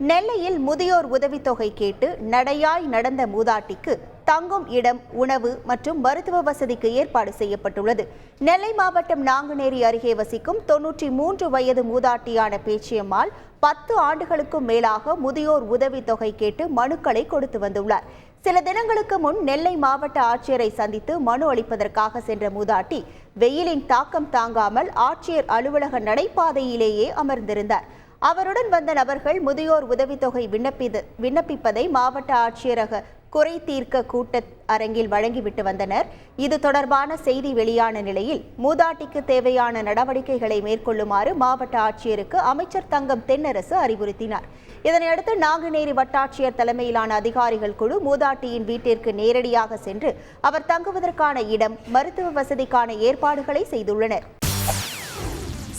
நெல்லையில் முதியோர் உதவித்தொகை கேட்டு நடையாய் நடந்த மூதாட்டிக்கு தங்கும் இடம் உணவு மற்றும் மருத்துவ வசதிக்கு ஏற்பாடு செய்யப்பட்டுள்ளது. நெல்லை மாவட்டம் நாங்குநேரி அருகே வசிக்கும் தொன்னூற்றி மூன்று வயது மூதாட்டியான பேச்சியம்மாள் பத்து ஆண்டுகளுக்கும் மேலாக முதியோர் உதவித்தொகை கேட்டு மனுக்களை கொடுத்து வந்துள்ளார். சில தினங்களுக்கு முன் நெல்லை மாவட்ட ஆட்சியரை சந்தித்து மனு அளிப்பதற்காக சென்ற மூதாட்டி வெயிலின் தாக்கம் தாங்காமல் ஆட்சியர் அலுவலக நடைபாதையிலேயே அமர்ந்திருந்தார். அவருடன் வந்த நபர்கள் முதியோர் உதவித்தொகை விண்ணப்பித விண்ணப்பிப்பதை மாவட்ட ஆட்சியரக குறை தீர்க்க கூட்ட அரங்கில் வழங்கிவிட்டு வந்தனர். இது தொடர்பான செய்தி வெளியான நிலையில் மூதாட்டிக்கு தேவையான நடவடிக்கைகளை மேற்கொள்ளுமாறு மாவட்ட ஆட்சியருக்கு அமைச்சர் தங்கம் தென்னரசு அறிவுறுத்தினார். இதனையடுத்து நாங்குநேரி வட்டாட்சியர் தலைமையிலான அதிகாரிகள் குழு மூதாட்டியின் வீட்டிற்கு நேரடியாக சென்று அவர் தங்குவதற்கான இடம் மருத்துவ வசதிக்கான ஏற்பாடுகளை செய்துள்ளனர்.